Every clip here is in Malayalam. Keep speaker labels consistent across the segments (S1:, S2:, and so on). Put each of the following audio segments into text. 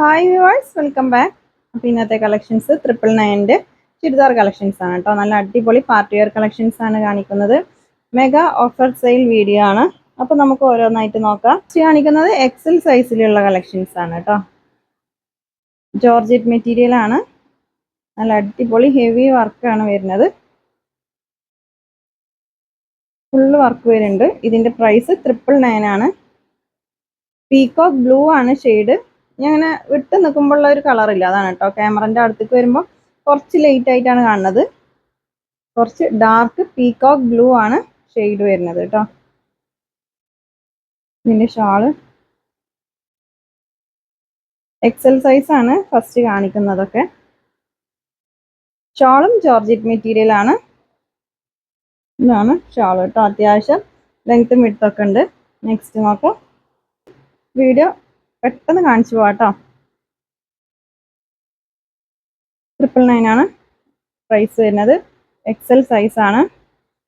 S1: ഹായ് വ്യൂവേഴ്സ് വെൽക്കം ബാക്ക് അപ്പോൾ ഇന്നത്തെ കളക്ഷൻസ് ട്രിപ്പിൾ നയന്റെ ചുരിദാർ കളക്ഷൻസ് ആണ് കേട്ടോ നല്ല അടിപൊളി പാർട്ടി വെയർ കളക്ഷൻസ് ആണ് കാണിക്കുന്നത്. മെഗാ ഓഫർ സെയിൽ വീഡിയോ ആണ്. അപ്പോൾ നമുക്ക് ഓരോന്നായിട്ട് നോക്കാം. കാണിക്കുന്നത് എക്സൽ സൈസിലുള്ള കളക്ഷൻസ് ആണ് കേട്ടോ ജോർജറ്റ് മെറ്റീരിയൽ ആണ്. നല്ല അടിപൊളി ഹെവി വർക്കാണ് വരുന്നത്. ഫുള്ള് വർക്ക് വരുന്നുണ്ട്. ഇതിന്റെ പ്രൈസ് ട്രിപ്പിൾ നയൻ ആണ്. പീകോക്ക് ബ്ലൂ ആണ് ഷെയ്ഡ് ഞാൻ അങ്ങനെ വിട്ട് നിൽക്കുമ്പോഴുള്ള ഒരു കളറില്ല അതാണ് കേട്ടോ ക്യാമറന്റെ അടുത്തേക്ക് വരുമ്പോൾ കുറച്ച് ലൈറ്റ് ആയിട്ടാണ് കാണുന്നത്. കുറച്ച് ഡാർക്ക് പീകോക്ക് ബ്ലൂ ആണ് ഷെയ്ഡ് വരുന്നത് കേട്ടോ ഇതിന്റെ ഷാൾ എക്സൽ സൈസ് ആണ് ഫസ്റ്റ് കാണിക്കുന്നതൊക്കെ. ഷാളും ജോർജിറ്റ് മെറ്റീരിയൽ ആണ്. ഇതാണ് ഷാൾ കേട്ടോ അത്യാവശ്യം ലെങ്ത്തും വിടുത്തൊക്കെ ഉണ്ട്. നെക്സ്റ്റ് നോക്കാം. വീഡിയോ പെട്ടെന്ന് കാണിച്ചു പോവാട്ടോ. ട്രിപ്പിൾ ആണ് പ്രൈസ് വരുന്നത്. എക്സൽ ആണ്.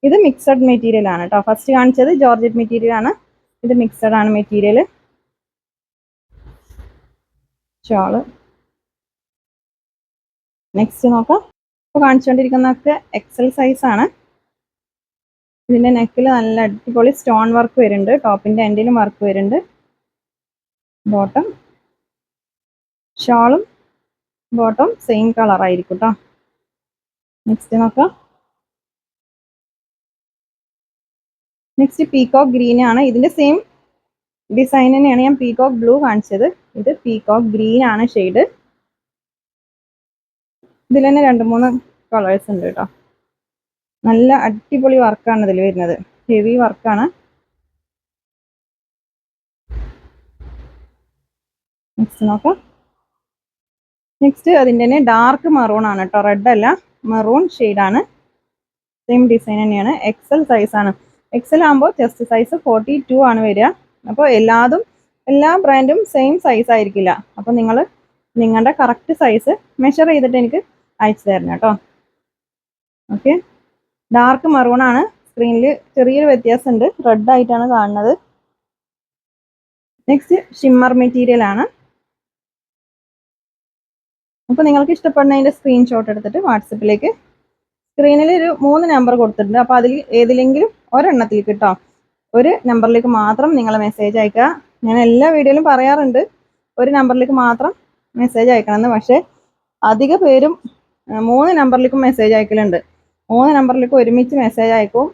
S1: ഇത് മിക്സഡ് മെറ്റീരിയൽ ആണ് കേട്ടോ ഫസ്റ്റ് കാണിച്ചത് ജോർജറ്റ് മെറ്റീരിയൽ ആണ്. ഇത് മിക്സഡ് ആണ് മെറ്റീരിയൽ ഷാൾ നെക്സ്റ്റ് നോക്കാം. ഇപ്പോൾ കാണിച്ചുകൊണ്ടിരിക്കുന്നതൊക്കെ എക്സൽ ആണ്. ഇതിന്റെ നെക്കിൽ നല്ല അടിപൊളി സ്റ്റോൺ വർക്ക് വരുന്നുണ്ട്. ടോപ്പിന്റെ എൻഡിലും വർക്ക് വരുന്നുണ്ട്. ബോട്ടം ഷാളും ബോട്ടം സെയിം കളർ ആയിരിക്കും കേട്ടോ നെക്സ്റ്റ് നോക്കാം. നെക്സ്റ്റ് പീകോക്ക് ഗ്രീൻ ആണ്. ഇതിന്റെ സെയിം ഡിസൈൻ തന്നെയാണ് ഞാൻ പീകോക്ക് ബ്ലൂ കാണിച്ചത്. ഇത് പീകോക്ക് ഗ്രീൻ ആണ് ഷെയ്ഡ് ഇതിൽ തന്നെ രണ്ട് മൂന്ന് കളേഴ്സ് ഉണ്ട് കേട്ടോ നല്ല അടിപൊളി വർക്കാണ് ഇതിൽ വരുന്നത്. ഹെവി വർക്കാണ് നെക്സ്റ്റ് നോക്കാം. നെക്സ്റ്റ് അതിന്റെ തന്നെ ഡാർക്ക് മെറൂൺ ആണ് കേട്ടോ. റെഡ് അല്ല മെറൂൺ ആണ്. സെയിം ഡിസൈൻ തന്നെയാണ്. എക്സൽ സൈസ് ആണ്. എക്സൽ ആകുമ്പോൾ ചെസ്റ്റ് സൈസ് ഫോർട്ടി ടു ആണ് വരിക. അപ്പോൾ എല്ലാതും എല്ലാ ബ്രാൻഡും സെയിം സൈസ് ആയിരിക്കില്ല. അപ്പോൾ നിങ്ങൾ നിങ്ങളുടെ കറക്റ്റ് സൈസ് മെഷർ ചെയ്തിട്ട് എനിക്ക് അയച്ചു തരണം കേട്ടോ. ഓക്കെ ഡാർക്ക് മെറൂൺ ആണ്. സ്ക്രീനിൽ ചെറിയൊരു വ്യത്യാസമുണ്ട്. റെഡ് ആയിട്ടാണ് കാണുന്നത്. നെക്സ്റ്റ് ഷിമ്മർ മെറ്റീരിയൽ ആണ്. അപ്പോൾ നിങ്ങൾക്ക് ഇഷ്ടപ്പെടുന്നതിന്റെ സ്ക്രീൻഷോട്ട് എടുത്തിട്ട് വാട്സപ്പിലേക്ക് സ്ക്രീനിൽ ഒരു മൂന്ന് നമ്പർ കൊടുത്തിട്ടുണ്ട്. അപ്പോൾ അതിൽ ഏതിലെങ്കിലും ഒരെണ്ണത്തിൽ കിട്ടാം. ഒരു നമ്പറിലേക്ക് മാത്രം നിങ്ങൾ മെസ്സേജ് അയക്കുക. ഞാൻ എല്ലാ വീഡിയോയിലും പറയാറുണ്ട്. ഒരു നമ്പറിലേക്ക് മാത്രം മെസ്സേജ് അയക്കണമെന്ന്. പക്ഷേ അധിക പേരും മൂന്ന് നമ്പറിലേക്കും മെസ്സേജ് അയക്കലുണ്ട്. മൂന്ന് നമ്പറിലേക്ക് ഒരുമിച്ച് മെസ്സേജ് അയക്കും.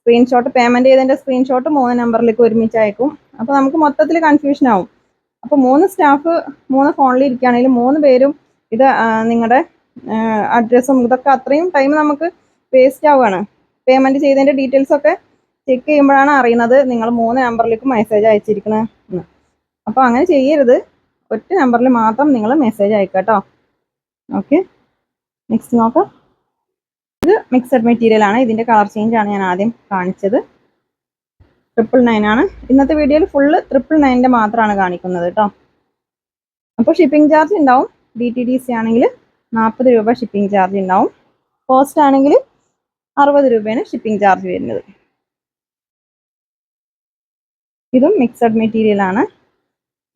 S1: സ്ക്രീൻഷോട്ട് പേയ്മെന്റ് ചെയ്തതിന്റെ സ്ക്രീൻഷോട്ട് മൂന്ന് നമ്പറിലേക്ക് ഒരുമിച്ച് അയക്കും. അപ്പോൾ നമുക്ക് മൊത്തത്തിൽ കൺഫ്യൂഷൻ ആവും. അപ്പോൾ മൂന്ന് സ്റ്റാഫ് മൂന്ന് ഫോണിൽ ഇരിക്കുകയാണെങ്കിൽ മൂന്ന് പേരും ഇത് നിങ്ങളുടെ അഡ്രസ്സും ഇതൊക്കെ അത്രയും ടൈം നമുക്ക് വേസ്റ്റ് ആവുകയാണ്. പേയ്മെന്റ് ചെയ്തതിന്റെ ഡീറ്റെയിൽസ് ഒക്കെ ചെക്ക് ചെയ്യുമ്പോഴാണ് അറിയുന്നത് നിങ്ങൾ മൂന്ന് നമ്പറിലേക്ക് മെസ്സേജ് അയച്ചിരിക്കുന്നത് എന്ന്. അപ്പോൾ അങ്ങനെ ചെയ്യരുത്. ഒറ്റ നമ്പറിൽ മാത്രം നിങ്ങൾ മെസ്സേജ് അയക്കുക കേട്ടോ. ഓക്കെ നെക്സ്റ്റ് നോക്കാം. ഇത് മിക്സഡ് മെറ്റീരിയൽ ആണ്. ഇതിന്റെ കളർ ചേഞ്ച് ആണ് ഞാൻ ആദ്യം കാണിച്ചത്. ട്രിപ്പിൾ നയൻ ആണ്. ഇന്നത്തെ വീഡിയോയിൽ ഫുള്ള് ട്രിപ്പിൾ നയന്റെ മാത്രമാണ് കാണിക്കുന്നത് കേട്ടോ. അപ്പോൾ ഷിപ്പിംഗ് ചാർജ് ഉണ്ടാവും ഡി ടി ഡി സി ആണെങ്കിൽ നാൽപ്പത് രൂപ ഷിപ്പിംഗ് ചാർജ് ഉണ്ടാവും. പോസ്റ്റ് ആണെങ്കിൽ അറുപത് രൂപയാണ് ഷിപ്പിംഗ് ചാർജ് വരുന്നത്. ഇതും മിക്സഡ് മെറ്റീരിയൽ ആണ്.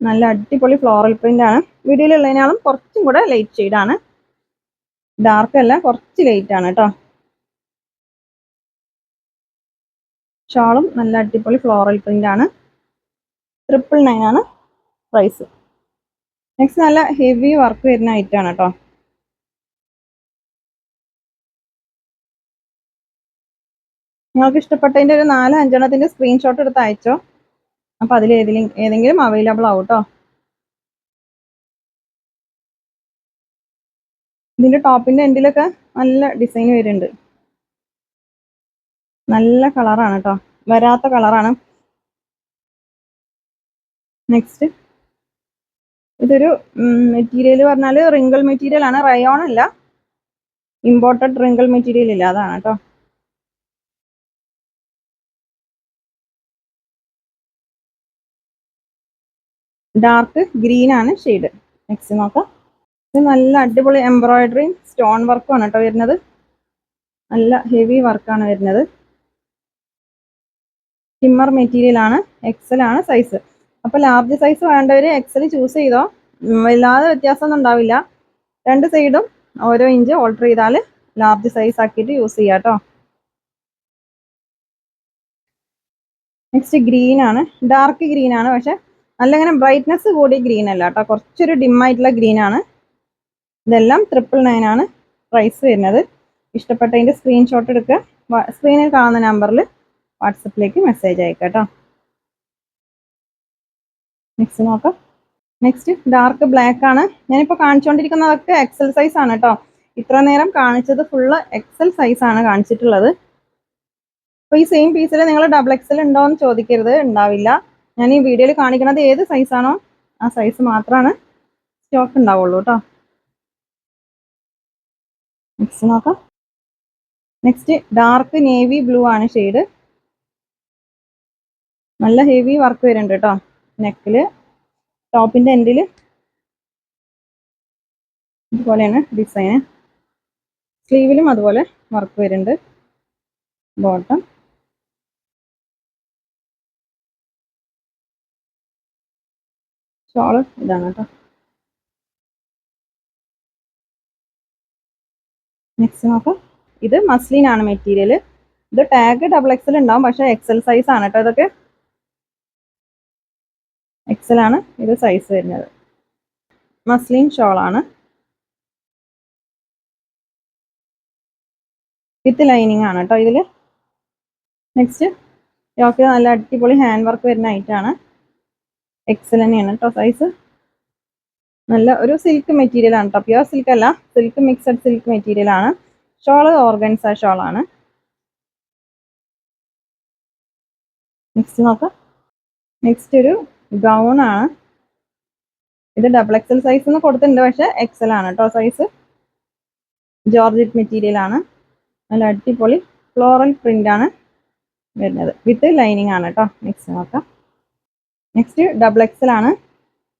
S1: നല്ല അടിപൊളി ഫ്ലോറൽ പ്രിന്റ് ആണ്. വീഡിയോയിലുള്ളതിനാളും കുറച്ചും കൂടെ ലൈറ്റ് ഷെയ്ഡ് ആണ്. ഡാർക്ക് അല്ല കുറച്ച് ലൈറ്റ് ആണ് കേട്ടോ ഷാളും നല്ല അടിപൊളി ഫ്ലോറൽ പ്രിന്റ് ആണ്. ട്രിപ്പിൾ നയൻ ആണ് പ്രൈസ് നെക്സ്റ്റ് നല്ല ഹെവി വർക്ക് വരുന്ന ഐറ്റം ആണ് കേട്ടോ നിങ്ങൾക്ക് ഇഷ്ടപ്പെട്ടതിന്റെ ഒരു നാല് അഞ്ചെണ്ണത്തിന്റെ സ്ക്രീൻഷോട്ട് എടുത്ത് അയച്ചോ. അപ്പം അതിൽ ഏതെങ്കിലും ഏതെങ്കിലും അവൈലബിൾ ആവും കേട്ടോ ഇതിന്റെ ടോപ്പിന്റെ എൻഡിലൊക്കെ നല്ല ഡിസൈൻ വരുന്നുണ്ട്. നല്ല കളറാണ് കേട്ടോ വരാത്ത കളറാണ് നെക്സ്റ്റ് ഇതൊരു മെറ്റീരിയൽ പറഞ്ഞാൽ റിങ്കിൾ മെറ്റീരിയൽ ആണ്. റയോൺ അല്ല. ഇമ്പോർട്ടഡ് റിങ്കിൾ മെറ്റീരിയൽ ഇല്ല. അതാണ് കേട്ടോ ഡാർക്ക് ഗ്രീൻ ആണ് ഷെയ്ഡ് നെക്സ്റ്റ് നോക്കാം. ഇത് നല്ല അടിപൊളി എംബ്രോയിഡറിയും സ്റ്റോൺ വർക്കും ആണ് കേട്ടോ വരുന്നത്. നല്ല ഹെവി വർക്കാണ് വരുന്നത്. ഷിമ്മർ മെറ്റീരിയൽ ആണ്. എക്സൽ ആണ് സൈസ് അപ്പോൾ ലാർജ് സൈസ് വേണ്ടവർ എക്സൽ ചൂസ് ചെയ്തോ. വല്ലാതെ വ്യത്യാസമൊന്നും ഉണ്ടാവില്ല. രണ്ട് സൈഡും ഓരോ ഇഞ്ച് ഓൾട്ടർ ചെയ്താൽ ലാർജ് സൈസ് ആക്കിയിട്ട് യൂസ് ചെയ്യാം കേട്ടോ. നെക്സ്റ്റ് ഗ്രീൻ ആണ്. ഡാർക്ക് ഗ്രീൻ ആണ്. പക്ഷെ നല്ല ഇങ്ങനെ ബ്രൈറ്റ്നെസ് കൂടി ഗ്രീൻ അല്ല കേട്ടോ. കുറച്ചൊരു ഡിം ആയിട്ടുള്ള ഗ്രീൻ ആണ്. ഇതെല്ലാം ട്രിപ്പിൾ നയൻ ആണ് പ്രൈസ് വരുന്നത്. ഇഷ്ടപ്പെട്ടതിന്റെ സ്ക്രീൻഷോട്ട് എടുക്കുക. സ്ക്രീനിൽ കാണുന്ന നമ്പറിൽ വാട്സപ്പിലേക്ക് മെസ്സേജ് അയക്കാം കേട്ടോ. നെക്സ്റ്റ് നോക്കാം. നെക്സ്റ്റ് ഡാർക്ക് ബ്ലാക്ക് ആണ്. ഞാനിപ്പോൾ കാണിച്ചുകൊണ്ടിരിക്കുന്നതൊക്കെ എക്സൽ സൈസ് ആണ് കേട്ടോ ഇത്ര നേരം കാണിച്ചത് ഫുള്ള് എക്സൽ സൈസ് ആണ് കാണിച്ചിട്ടുള്ളത്. അപ്പോൾ ഈ സെയിം പീസിൽ നിങ്ങൾ ഡബിൾ എക്സൽ ഉണ്ടോ എന്ന് ചോദിക്കരുത് ഉണ്ടാവില്ല. ഞാൻ ഈ വീഡിയോയിൽ കാണിക്കുന്നത് ഏത് സൈസ് ആണോ ആ സൈസ് മാത്രമാണ് സ്റ്റോക്ക് ഉണ്ടാവുള്ളൂ കേട്ടോ നെക്സ്റ്റ് നോക്കാം. നെക്സ്റ്റ് ഡാർക്ക് നേവി ബ്ലൂ ആണ് ഷെയ്ഡ് നല്ല ഹെവി വർക്ക് വരുന്നുണ്ട് കേട്ടോ നെക്കിൽ ടോപ്പിന്റെ എൻഡിൽ ഇതുപോലെയാണ് ഡിസൈന്. സ്ലീവിലും അതുപോലെ വർക്ക് വരുന്നുണ്ട്. ബോട്ടം. ഷോൾ ഇതാണ് കേട്ടോ. നെക്സ്റ്റ് നോക്കാം. ഇത് മസ്ലിൻ ആണ് മെറ്റീരിയൽ ഇത് ടാഗ് ഡബിൾ എക്സൽ ഉണ്ടാവും പക്ഷെ എക്സൽ സൈസ് ആണ് കേട്ടോ ഇതൊക്കെ. എക്സൽ ആണ് ഇത് സൈസ് വരുന്നത്. മസ്ലിൻ ഷോളാണ് വിത്ത് ലൈനിങ് ആണ് കേട്ടോ ഇതിൽ നെക്സ്റ്റ് യോക്ക് നല്ല അടിപൊളി ഹാൻഡ് വർക്ക് വരുന്ന ഐറ്റാണ് എക്സൽ തന്നെയാണ് കേട്ടോ സൈസ് നല്ല ഒരു സിൽക്ക് മെറ്റീരിയൽ ആണ് കേട്ടോ പ്യുവർ സിൽക്ക് അല്ല സിൽക്ക് മിക്സഡ് സിൽക്ക് മെറ്റീരിയൽ ആണ്. ഷോൾ ഓർഗൻസ ഷോൾ ആണ്. നെക്സ്റ്റ് നോക്കാം. നെക്സ്റ്റ് ഒരു ഗൗൺ ആണ്. ഇത് ഡബിൾ എക്സൽ സൈസ് എന്ന് കൊടുത്തിട്ടുണ്ട്. പക്ഷെ എക്സൽ ആണ് കേട്ടോ സൈസ് ജോർജറ്റ് മെറ്റീരിയൽ ആണ്. നല്ല അടിപൊളി ഫ്ലോറൽ പ്രിന്റ് ആണ് വരുന്നത്. വിത്ത് ലൈനിങ് ആണ് കേട്ടോ നെക്സ്റ്റ് നോക്കാം. നെക്സ്റ്റ് ഡബിൾ എക്സൽ ആണ്.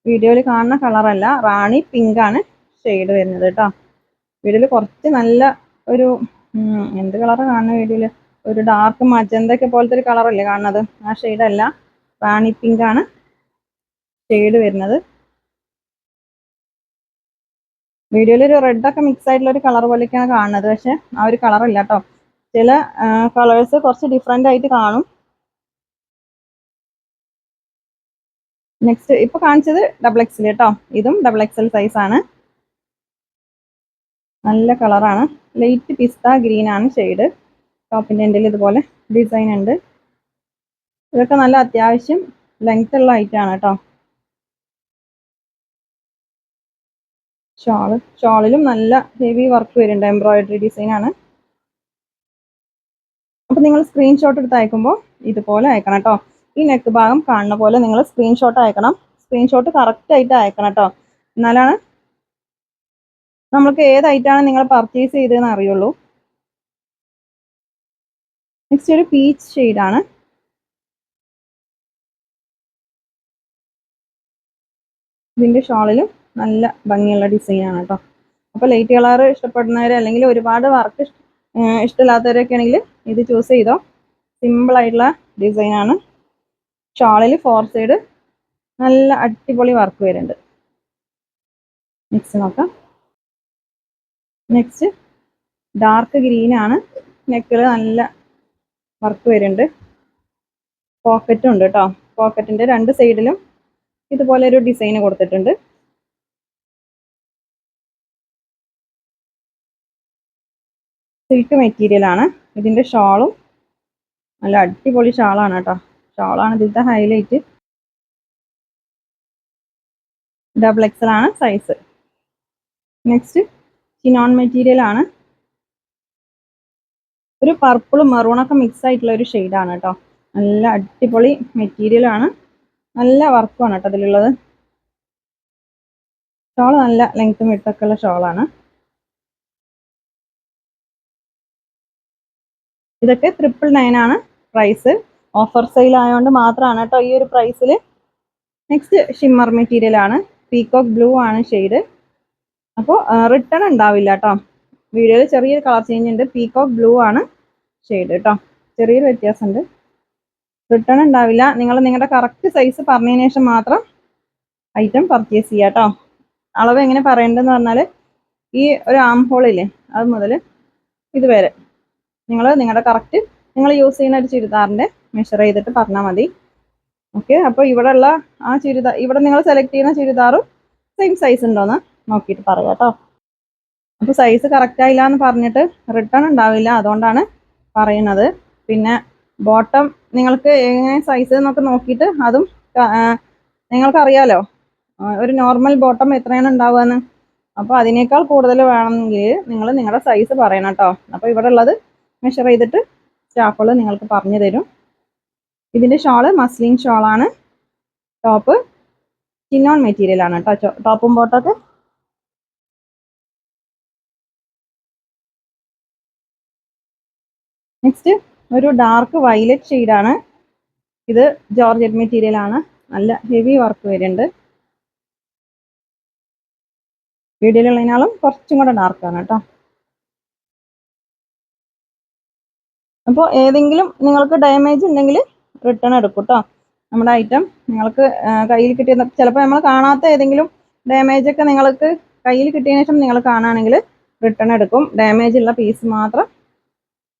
S1: വീഡിയോയിൽ കാണുന്ന കളറല്ല റാണി പിങ്ക് ആണ് ഷെയ്ഡ് വരുന്നത് കേട്ടോ വീഡിയോയിൽ കുറച്ച് നല്ല ഒരു എന്ത് കളറ് കാണുന്ന വീഡിയോയിൽ ഒരു ഡാർക്ക് മജന്തൊക്കെ പോലത്തെ ഒരു കളറല്ലേ കാണുന്നത്? ആ ഷെയ്ഡല്ല റാണി പിങ്ക് ആണ്. ഷെയ്ഡ് വരുന്നത്. വീഡിയോയിൽ ഒരു റെഡ് ഒക്കെ മിക്സ് ആയിട്ടുള്ള ഒരു കളർ പോലെയൊക്കെയാണ് കാണുന്നത്. പക്ഷെ ആ ഒരു കളർ ഇല്ല കേട്ടോ ചില കളേഴ്സ് കുറച്ച് ഡിഫറെന്റ് ആയിട്ട് കാണും. നെക്സ്റ്റ് ഇപ്പൊ കാണിച്ചത് ഡബിൾ എക്സൽ കേട്ടോ ഇതും ഡബിൾ എക്സൽ ആണ്. നല്ല കളറാണ് ലൈറ്റ് പിസ്ത ഗ്രീൻ ആണ് ഷെയ്ഡ് ടോപ്പിന്റെ എൻഡിൽ ഇതുപോലെ ഡിസൈൻ ഉണ്ട്. ഇതൊക്കെ നല്ല അത്യാവശ്യം ലെങ്ത് ഉള്ള ഐറ്റം ആണ് കേട്ടോ ഷോൾ ഷാളിലും നല്ല ഹെവി വർക്ക് വരുന്നുണ്ട്. എംബ്രോയിഡറി ഡിസൈനാണ് ആണ്. അപ്പൊ നിങ്ങൾ സ്ക്രീൻഷോട്ട് എടുത്ത് അയക്കുമ്പോൾ ഇതുപോലെ അയക്കണം കേട്ടോ ഈ നെക്ക് ഭാഗം കാണുന്ന പോലെ നിങ്ങൾ സ്ക്രീൻഷോട്ട് അയക്കണം. സ്ക്രീൻഷോട്ട് കറക്റ്റ് ആയിട്ട് അയക്കണം കേട്ടോ എന്നാലാണ് നമ്മൾക്ക് ഏത് ഐറ്റമാണ് നിങ്ങൾ പർച്ചേസ് ചെയ്തതെന്ന് അറിയുള്ളൂ. നെക്സ്റ്റ് ഒരു പീച്ച് ആണ്. ഇതിന്റെ ഷോളിലും നല്ല ഭംഗിയുള്ള ഡിസൈനാണ് കേട്ടോ അപ്പോൾ ലൈറ്റ് കളർ ഇഷ്ടപ്പെടുന്നവർ അല്ലെങ്കിൽ ഒരുപാട് വർക്ക് ഇഷ്ടമില്ലാത്തവരൊക്കെ ആണെങ്കിൽ ഇത് ചൂസ് ചെയ്തോ. ഡിസൈൻ ആണ്. ഷാളിൽ ഫോർ സൈഡ് നല്ല അടിപൊളി വർക്ക് വരുന്നുണ്ട്. നെക്സ്റ്റ് നോക്കാം. നെക്സ്റ്റ് ഡാർക്ക് ഗ്രീൻ ആണ്. നെക്കിൽ നല്ല വർക്ക് വരുന്നുണ്ട്. പോക്കറ്റും ഉണ്ട് കേട്ടോ പോക്കറ്റിന്റെ രണ്ട് സൈഡിലും ഇതുപോലെ ഒരു ഡിസൈൻ കൊടുത്തിട്ടുണ്ട്. സിൽക്ക് മെറ്റീരിയൽ ആണ്. ഇതിന്റെ ഷാളും നല്ല അടിപൊളി ഷാളാണ് കേട്ടോ. ഷാളാണ് ഇതിലത്തെ ഹൈലൈറ്റ് ഡബിൾ എക്സൽ ആണ് സൈസ് നെക്സ്റ്റ് ചിനോൺ മെറ്റീരിയൽ ആണ്. ഒരു പർപ്പിളും മെറൂണൊക്കെ മിക്സ് ആയിട്ടുള്ള ഒരു ആണ് കേട്ടോ. നല്ല അടിപൊളി മെറ്റീരിയൽ ആണ്. നല്ല വർക്കുമാണ് കേട്ടോ അതിലുള്ളത് ഷോൾ നല്ല ലെങ്ത്തും വിട്ടൊക്കെ ഉള്ള ഷോളാണ്. ഇതൊക്കെ ട്രിപ്പിൾ നയൻ ആണ് പ്രൈസ് ഓഫർ സെയിൽ ആയതുകൊണ്ട് മാത്രമാണ് കേട്ടോ ഈ ഒരു പ്രൈസിൽ നെക്സ്റ്റ് ഷിമ്മർ മെറ്റീരിയൽ ആണ്. പീകോക്ക് ബ്ലൂ ആണ് ഷെയ്ഡ് അപ്പോൾ റിട്ടേൺ ഉണ്ടാവില്ല കേട്ടോ വീഡിയോയിൽ ചെറിയൊരു കളർ ചേഞ്ച് ഉണ്ട്. പീകോക്ക് ബ്ലൂ ആണ് ഷെയ്ഡ് കേട്ടോ ചെറിയൊരു വ്യത്യാസമുണ്ട് റിട്ടേൺ ഉണ്ടാവില്ല. നിങ്ങൾ നിങ്ങളുടെ കറക്റ്റ് സൈസ് പറഞ്ഞതിന് ശേഷം മാത്രം ഐറ്റം പർച്ചേസ് ചെയ്യുക കേട്ടോ അളവ് എങ്ങനെ പറയേണ്ടതെന്ന് പറഞ്ഞാൽ ഈ ഒരു ആം ഹോളില്ലേ അത് മുതൽ ഇതുവരെ നിങ്ങൾ നിങ്ങളുടെ കറക്റ്റ് നിങ്ങൾ യൂസ് ചെയ്യുന്ന ഒരു ചുരിദാറിന്റെ മെഷർ ചെയ്തിട്ട് പറഞ്ഞാൽ മതി. ഓക്കെ അപ്പോൾ ഇവിടെ ഉള്ള ആ ചുരിദാർ ഇവിടെ നിങ്ങൾ സെലക്ട് ചെയ്യുന്ന ചുരിദാറും സെയിം സൈസ് ഉണ്ടോയെന്ന് നോക്കിയിട്ട് പറയാം കേട്ടോ അപ്പോൾ സൈസ് കറക്റ്റ് ആയില്ല എന്ന് പറഞ്ഞിട്ട് റിട്ടേൺ ഉണ്ടാവില്ല അതുകൊണ്ടാണ് പറയുന്നത്. പിന്നെ ബോട്ടം നിങ്ങൾക്ക് എങ്ങനെ സൈസ് എന്നൊക്കെ നോക്കിയിട്ട് അതും നിങ്ങൾക്കറിയാലോ ഒരു നോർമൽ ബോട്ടം എത്രയാണ് ഉണ്ടാവുകയെന്ന് അപ്പോൾ അതിനേക്കാൾ കൂടുതൽ വേണമെങ്കിൽ നിങ്ങൾ നിങ്ങളുടെ സൈസ് പറയണം കേട്ടോ അപ്പോൾ ഇവിടെ ഉള്ളത് മെഷർ ചെയ്തിട്ട് സ്റ്റാഫുകൾ നിങ്ങൾക്ക് പറഞ്ഞു തരും. ഇതിന്റെ ഷോൾ മസ്ലിൻ ഷോളാണ് ടോപ്പ് ചിന്നോൺ മെറ്റീരിയൽ ആണ് കേട്ടോ ടോപ്പും ബോട്ടൊക്കെ നെക്സ്റ്റ് ഒരു ഡാർക്ക് വയലറ്റ് ഷെയ്ഡാണ് ഇത് ജോർജറ്റ് മെറ്റീരിയൽ ആണ്. നല്ല ഹെവി വർക്ക് വരുന്നുണ്ട്. വീഡിയോയിലുള്ളതിനാളും കുറച്ചും കൂടെ ഡാർക്കാണ് കേട്ടോ അപ്പോൾ ഏതെങ്കിലും നിങ്ങൾക്ക് ഡാമേജ് ഉണ്ടെങ്കിൽ റിട്ടേൺ എടുക്കും കേട്ടോ നമ്മുടെ ഐറ്റം നിങ്ങൾക്ക് കയ്യിൽ കിട്ടിയ ചിലപ്പോൾ നമ്മൾ കാണാത്ത ഏതെങ്കിലും ഡാമേജ് ഒക്കെ നിങ്ങൾക്ക് കയ്യിൽ കിട്ടിയതിന് ശേഷം നിങ്ങൾ കാണുകയാണെങ്കിൽ റിട്ടേൺ എടുക്കും. ഡാമേജ് ഉള്ള പീസ് മാത്രം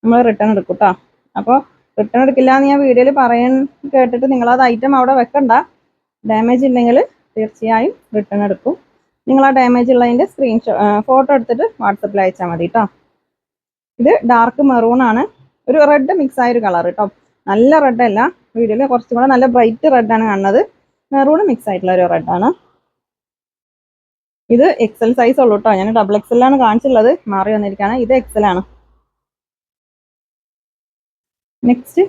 S1: നമ്മൾ റിട്ടേൺ എടുക്കും കേട്ടോ അപ്പോൾ റിട്ടേൺ എടുക്കില്ല എന്ന് ഞാൻ വീഡിയോയിൽ പറയാൻ കേട്ടിട്ട് നിങ്ങൾ അത് ഐറ്റം അവിടെ വെക്കണ്ട. ഡാമേജ് ഇല്ലെങ്കിൽ തീർച്ചയായും റിട്ടേൺ എടുക്കും. നിങ്ങൾ ആ ഡാമേജ് ഉള്ളതിന്റെ സ്ക്രീൻഷോ ഫോട്ടോ എടുത്തിട്ട് വാട്സപ്പിൽ അയച്ചാൽ മതി കേട്ടോ ഇത് ഡാർക്ക് മെറൂൺ ആണ്. ഒരു റെഡ് മിക്സ് ആയ ഒരു കളർ കേട്ടോ നല്ല റെഡ് അല്ല. വീഡിയോയിൽ കുറച്ചും കൂടെ നല്ല ബ്രൈറ്റ് റെഡ് ആണ് കാണുന്നത്. മെറൂൺ മിക്സ് ആയിട്ടുള്ള ഒരു റെഡ് ആണ്. ഇത് എക്സൽ സൈസ് ഉള്ളൂ കേട്ടോ ഞാൻ ഡബിൾ എക്സൽ ആണ് കാണിച്ചുള്ളത് മാറി വന്നിരിക്കുകയാണ് ഇത് എക്സലാണ് നെക്സ്റ്റ്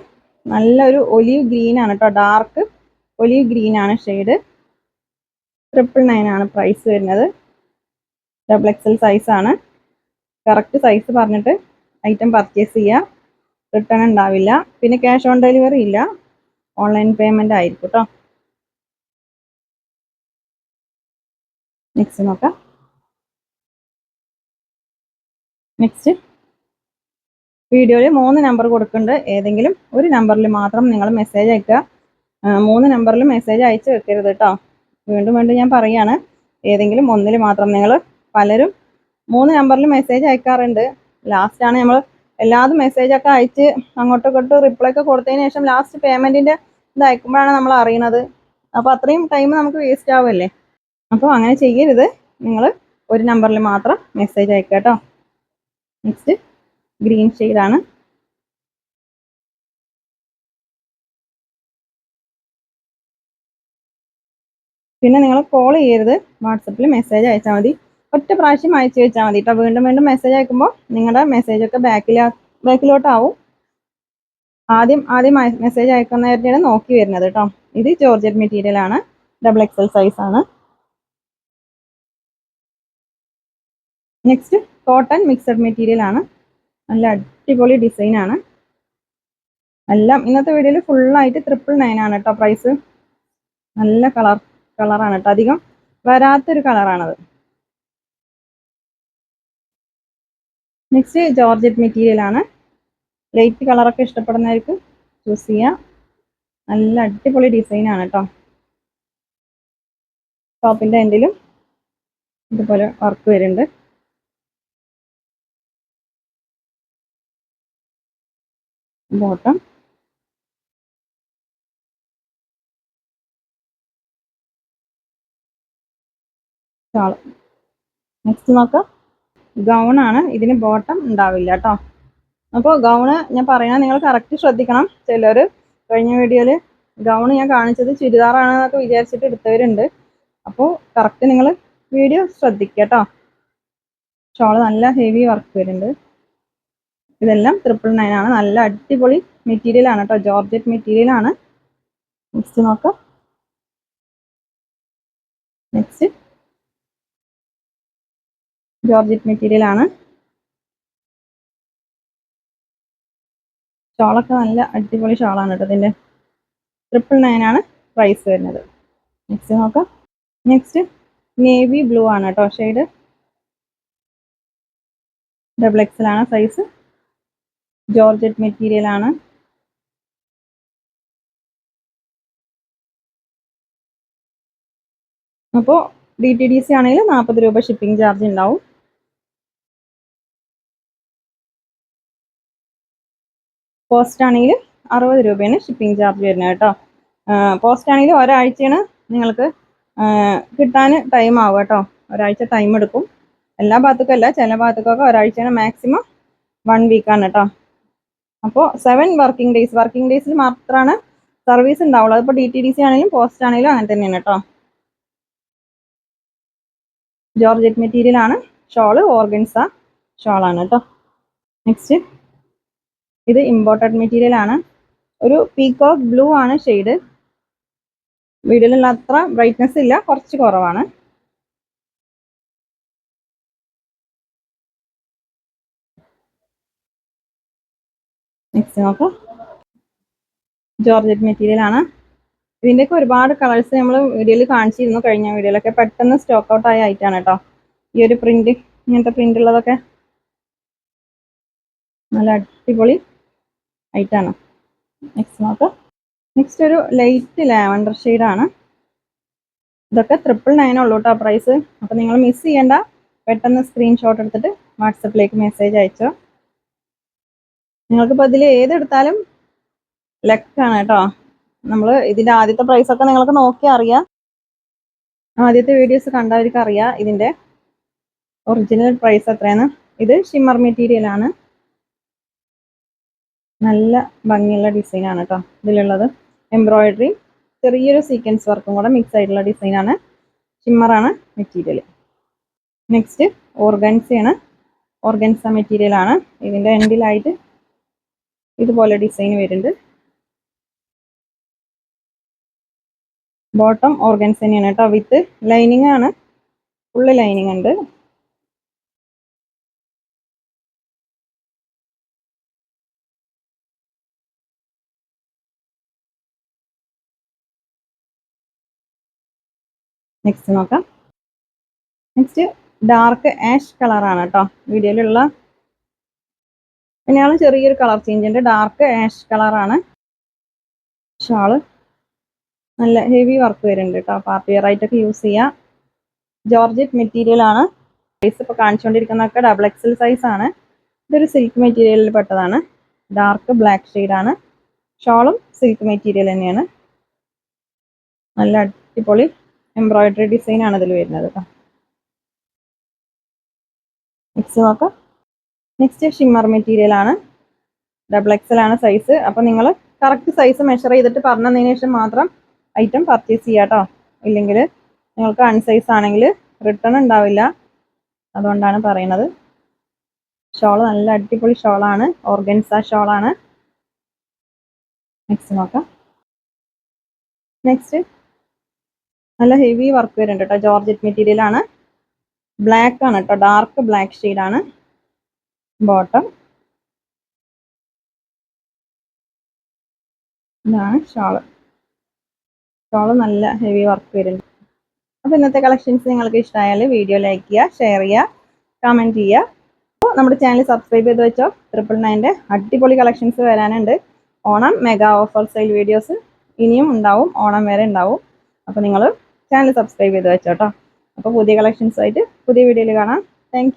S1: നല്ലൊരു ഒലിവ് ഗ്രീൻ ആണ് കേട്ടോ ഡാർക്ക് ഒലിവ് ഗ്രീൻ ആണ് ഷെയ്ഡ് ട്രിപ്പിൾ നയൻ ആണ് പ്രൈസ് വരുന്നത്. ഡബിൾ എക്സൽ ആണ്. കറക്റ്റ് സൈസ് പറഞ്ഞിട്ട് ഐറ്റം പർച്ചേസ് ചെയ്യുക റിട്ടേൺ ഉണ്ടാവില്ല. പിന്നെ ക്യാഷ് ഓൺ ഡെലിവറി ഇല്ല. ഓൺലൈൻ പേയ്മെന്റ് ആയിരിക്കും കേട്ടോ നെക്സ്റ്റ് നോക്കാം. നെക്സ്റ്റ് വീഡിയോയിൽ മൂന്ന് നമ്പർ കൊടുക്കുന്നുണ്ട്. ഏതെങ്കിലും ഒരു നമ്പറിൽ മാത്രം നിങ്ങൾ മെസ്സേജ് അയക്കുക. മൂന്ന് നമ്പറിൽ മെസ്സേജ് അയച്ചു വെക്കരുത് കേട്ടോ വീണ്ടും വീണ്ടും ഞാൻ പറയാണ്. ഏതെങ്കിലും ഒന്നിൽ മാത്രം നിങ്ങൾ പലരും മൂന്ന് നമ്പറിൽ മെസ്സേജ് അയക്കാറുണ്ട്. ലാസ്റ്റാണ് നമ്മൾ എല്ലാതും മെസ്സേജ് ഒക്കെ അയച്ച് അങ്ങോട്ടും ഇങ്ങോട്ടും റിപ്ലൈ ഒക്കെ കൊടുത്തതിന് ശേഷം ലാസ്റ്റ് പേയ്മെന്റിന്റെ ഇത് അയക്കുമ്പോഴാണ് നമ്മൾ അറിയണത്. അപ്പോൾ അത്രയും ടൈം നമുക്ക് വേസ്റ്റ് ആവുമല്ലേ? അപ്പോൾ അങ്ങനെ ചെയ്യരുത്. നിങ്ങൾ ഒരു നമ്പറിൽ മാത്രം മെസ്സേജ് അയക്കുക കേട്ടോ. നെക്സ്റ്റ് ഗ്രീൻ ഷെയ്ഡാണ് പിന്നെ നിങ്ങൾ കോൾ ചെയ്യരുത്. വാട്സപ്പിൽ മെസ്സേജ് അയച്ചാൽ മതി. ഒറ്റ പ്രാവശ്യം അയച്ചു വെച്ചാൽ മതി. കേട്ടോ വീണ്ടും വീണ്ടും മെസ്സേജ് അയക്കുമ്പോൾ നിങ്ങളുടെ മെസ്സേജ് ഒക്കെ ബാക്കിലാ ബാക്കിലോട്ടാവും ആദ്യം ആദ്യം മെസ്സേജ് അയക്കുന്നവരുടെയാണ് നോക്കി വരുന്നത് കേട്ടോ ഇത് ജോർജറ്റ് മെറ്റീരിയൽ ആണ്. ഡബിൾ എക്സൽ സൈസ് ആണ്. നെക്സ്റ്റ് കോട്ടൺ മിക്സഡ് മെറ്റീരിയൽ ആണ്. നല്ല അടിപൊളി ഡിസൈൻ ആണ്. എല്ലാം ഇന്നത്തെ വീഡിയോയിൽ ഫുള്ളായിട്ട് ട്രിപ്പിൾ നയൻ ആണ് കേട്ടോ പ്രൈസ് നല്ല കളർ കളറാണ് കേട്ടോ അധികം വരാത്തൊരു കളറാണത് നെക്സ്റ്റ് ജോർജറ്റ് മെറ്റീരിയൽ ആണ്. ലൈറ്റ് കളറൊക്കെ ഇഷ്ടപ്പെടുന്നവർക്ക് ചൂസ് ചെയ്യാം. നല്ല അടിപൊളി ഡിസൈൻ ആണ് കേട്ടോ ടോപ്പിന്റെ എൻഡിലും ഇതുപോലെ വർക്ക് വരുന്നുണ്ട്. ബോട്ടം നെക്സ്റ്റ് നോക്കാം. ഗൗൺ ആണ് ഇതിന് ബോട്ടം ഉണ്ടാവില്ല കേട്ടോ അപ്പോൾ ഗൗണ് ഞാൻ പറയണത് നിങ്ങൾ കറക്റ്റ് ശ്രദ്ധിക്കണം. ചിലർ കഴിഞ്ഞ വീഡിയോയിൽ ഗൗൺ ഞാൻ കാണിച്ചത് ചുരിദാറാണെന്നൊക്കെ വിചാരിച്ചിട്ട് എടുത്തവരുണ്ട്. അപ്പോൾ കറക്റ്റ് നിങ്ങൾ വീഡിയോ ശ്രദ്ധിക്കുക കേട്ടോ ഷോൾ നല്ല ഹെവി വർക്ക് വരുന്നുണ്ട്. ഇതെല്ലാം ട്രിപ്പിൾ നയൻ ആണ്. നല്ല അടിപൊളി മെറ്റീരിയൽ ആണ് കേട്ടോ ജോർജറ്റ് മെറ്റീരിയൽ ആണ്. നെക്സ്റ്റ് നോക്കാം. നെക്സ്റ്റ് ജോർജറ്റ് മെറ്റീരിയൽ ആണ് ഷോളൊക്കെ നല്ല അടിപൊളി ഷോളാണ് കേട്ടോ ഇതിന്റെ. ട്രിപ്പിൾ നയൻ ആണ് പ്രൈസ് വരുന്നത്. നെക്സ്റ്റ് നോക്കാം. നെക്സ്റ്റ് നേവി ബ്ലൂ ആണ് കേട്ടോ ഷെയ്ഡ് ഡബിൾ എക്സൽ ആണ് സൈസ് ജോർജറ്റ് മെറ്റീരിയൽ ആണ്. അപ്പോൾ ഡി ടി ഡി സി ആണെങ്കിൽ നാൽപ്പത് രൂപ ഷിപ്പിംഗ് ചാർജ് ഉണ്ടാവും. പോസ്റ്റ് ആണെങ്കിൽ അറുപത് രൂപയാണ് ഷിപ്പിംഗ് ചാർജ് വരുന്നത് കേട്ടോ. പോസ്റ്റ് ആണെങ്കിൽ ഒരാഴ്ചയാണ് നിങ്ങൾക്ക് കിട്ടാൻ ടൈം ആവുക കേട്ടോ. ഒരാഴ്ച ടൈം എടുക്കും. എല്ലാ ഭാഗത്തേക്കും അല്ല ചില ഭാഗത്തേക്കൊക്കെ ഒരാഴ്ചയാണ് മാക്സിമം വൺ വീക്കാണ് കേട്ടോ. അപ്പോൾ സെവൻ വർക്കിംഗ് ഡേയ്സ് വർക്കിംഗ് ഡേയ്സിൽ മാത്രമാണ് സർവീസ് ഉണ്ടാവുള്ളൂ അതിപ്പോൾ ഡി ടി ഡി സി ആണെങ്കിലും പോസ്റ്റ് ആണെങ്കിലും അങ്ങനെ തന്നെയാണ് കേട്ടോ. ജോർജറ്റ് മെറ്റീരിയലാണ് ഷോൾ ഓർഗൻസ ഷോളാണ് കേട്ടോ. നെക്സ്റ്റ് ഇത് ഇമ്പോർട്ടഡ് മെറ്റീരിയൽ ആണ്. ഒരു പീകോക്ക് ബ്ലൂ ആണ് ഷെയ്ഡ് വീഡിയോയിലുള്ള അത്ര ബ്രൈറ്റ്നെസ് ഇല്ല കുറച്ച് കുറവാണ്. നെക്സ്റ്റ് നോക്കാം. ജോർജറ്റ് മെറ്റീരിയൽ ആണ്. ഇതിന്റെയൊക്കെ ഒരുപാട് കളേഴ്സ് നമ്മൾ വീഡിയോയിൽ കാണിച്ചിരുന്നു കഴിഞ്ഞ വീഡിയോയിലൊക്കെ. പെട്ടെന്ന് സ്റ്റോക്ക് ഔട്ട് ആയ ഐറ്റാണ് കേട്ടോ ഈ ഒരു പ്രിന്റ് ഇങ്ങനത്തെ പ്രിന്റ് ഉള്ളതൊക്കെ. നല്ല അടിപൊളി. ഐറ്റാണ് നെക്സ്റ്റ് നോക്കാം. നെക്സ്റ്റ് ഒരു ലൈറ്റ് ലാവൻഡർ ആണ്. ഇതൊക്കെ ട്രിപ്പിൾ നയൻ ഉള്ളൂ കേട്ടോ പ്രൈസ് അപ്പം നിങ്ങൾ മിസ് ചെയ്യേണ്ട. പെട്ടെന്ന് സ്ക്രീൻഷോട്ട് എടുത്തിട്ട് വാട്സപ്പിലേക്ക് മെസ്സേജ് അയച്ചോ. നിങ്ങൾക്കിപ്പോൾ ഇതിൽ ഏതെടുത്താലും ലക്കാണ് കേട്ടോ നമ്മൾ ഇതിന്റെ ആദ്യത്തെ പ്രൈസൊക്കെ നിങ്ങൾക്ക് നോക്കി അറിയാം. ആദ്യത്തെ വീഡിയോസ് കണ്ടവർക്ക് അറിയാം ഇതിന്റെ ഒറിജിനൽ പ്രൈസ് എത്രയാണ്. ഇത് ഷിമ്മർ മെറ്റീരിയൽ ആണ്. നല്ല ഭംഗിയുള്ള ഡിസൈൻ ആണ് കേട്ടോ ഇതിലുള്ളത്. എംബ്രോയിഡറി ചെറിയൊരു സീക്വൻസ് വർക്കും കൂടെ മിക്സ് ആയിട്ടുള്ള ഡിസൈനാണ് ഷിമ്മറാണ് മെറ്റീരിയൽ നെക്സ്റ്റ് ഓർഗൻസയാണ് ഓർഗൻസ മെറ്റീരിയൽ ആണ്. ഇതിന്റെ എൻഡിലായിട്ട് ഇതുപോലെ ഡിസൈൻ വരുന്നുണ്ട്. ബോട്ടം ഓർഗൻസ് തന്നെയാണ് കേട്ടോ വിത്ത് ലൈനിങ് ആണ്. ഫുള്ള് ലൈനിങ് ഉണ്ട്. നെക്സ്റ്റ് നോക്കാം. നെക്സ്റ്റ് ഡാർക്ക് ആഷ് കളറാണ് കേട്ടോ വീഡിയോയിലുള്ള പിന്നെയാണ് ചെറിയൊരു കളർ ചേഞ്ച് ഉണ്ട്. ഡാർക്ക് ആഷ് കളറാണ് ഷാൾ നല്ല ഹെവി വർക്ക് വരുന്നുണ്ട് കേട്ടോ പാർട്ടി വെയർ ആയിട്ടൊക്കെ യൂസ് ചെയ്യാം. ജോർജറ്റ് മെറ്റീരിയൽ ആണ്. സൈസ് ഇപ്പോൾ കാണിച്ചുകൊണ്ടിരിക്കുന്നതൊക്കെ ഡബിൾ എക്സൽ സൈസ് ആണ്. ഇതൊരു സിൽക്ക് മെറ്റീരിയലിൽ പെട്ടതാണ്. ഡാർക്ക് ബ്ലാക്ക് ആണ്. ഷോളും സിൽക്ക് മെറ്റീരിയൽ തന്നെയാണ്. നല്ല അടിപൊളി എംബ്രോയിഡറി ഡിസൈൻ ആണ് ഇതിൽ വരുന്നത് നെക്സ്റ്റ് നോക്കാം. നെക്സ്റ്റ് ഷിമ്മർ മെറ്റീരിയൽ ആണ്. ഡബിൾ എക്സൽ ആണ് സൈസ് അപ്പോൾ നിങ്ങൾ കറക്റ്റ് സൈസ് മെഷർ ചെയ്തിട്ട് പറഞ്ഞതിന് ശേഷം മാത്രം ഐറ്റം പർച്ചേസ് ചെയ്യാം കേട്ടോ ഇല്ലെങ്കിൽ നിങ്ങൾക്ക് അൺസൈസ് ആണെങ്കിൽ റിട്ടേൺ ഉണ്ടാവില്ല. അതുകൊണ്ടാണ് പറയുന്നത്. ഷോൾ നല്ല അടിപൊളി ഷോളാണ് ഓർഗൻസ ഷോളാണ് നെക്സ്റ്റ് നോക്കാം. നെക്സ്റ്റ് നല്ല ഹെവി വർക്ക് വരുന്നുണ്ട് കേട്ടോ ജോർജറ്റ് മെറ്റീരിയൽ ആണ്. ബ്ലാക്ക് ആണ് കേട്ടോ ഡാർക്ക് ബ്ലാക്ക് ആണ്. ബോട്ടം ഇതാണ് ഷാൾ ഷോൾ നല്ല ഹെവി വർക്ക് വരുന്നുണ്ട്. അപ്പോൾ ഇന്നത്തെ കളക്ഷൻസ് നിങ്ങൾക്ക് ഇഷ്ടമായാൽ വീഡിയോ ലൈക്ക് ചെയ്യുക ഷെയർ ചെയ്യുക കമന്റ് ചെയ്യുക. അപ്പോൾ നമ്മുടെ ചാനൽ സബ്സ്ക്രൈബ് ചെയ്ത് വെച്ചോ. ട്രിപ്പിൾ നയന്റെ അടിപൊളി കളക്ഷൻസ് വരാനുണ്ട്. Onam mega offer sale videos ഇനിയും ഉണ്ടാവും. ഓണം വരെ ഉണ്ടാവും. അപ്പോൾ നിങ്ങൾ ചാനൽ സബ്സ്ക്രൈബ് ചെയ്ത് വെച്ചോട്ടോ. അപ്പോൾ പുതിയ കളക്ഷൻസായിട്ട് പുതിയ വീഡിയോയിൽ കാണാം. താങ്ക്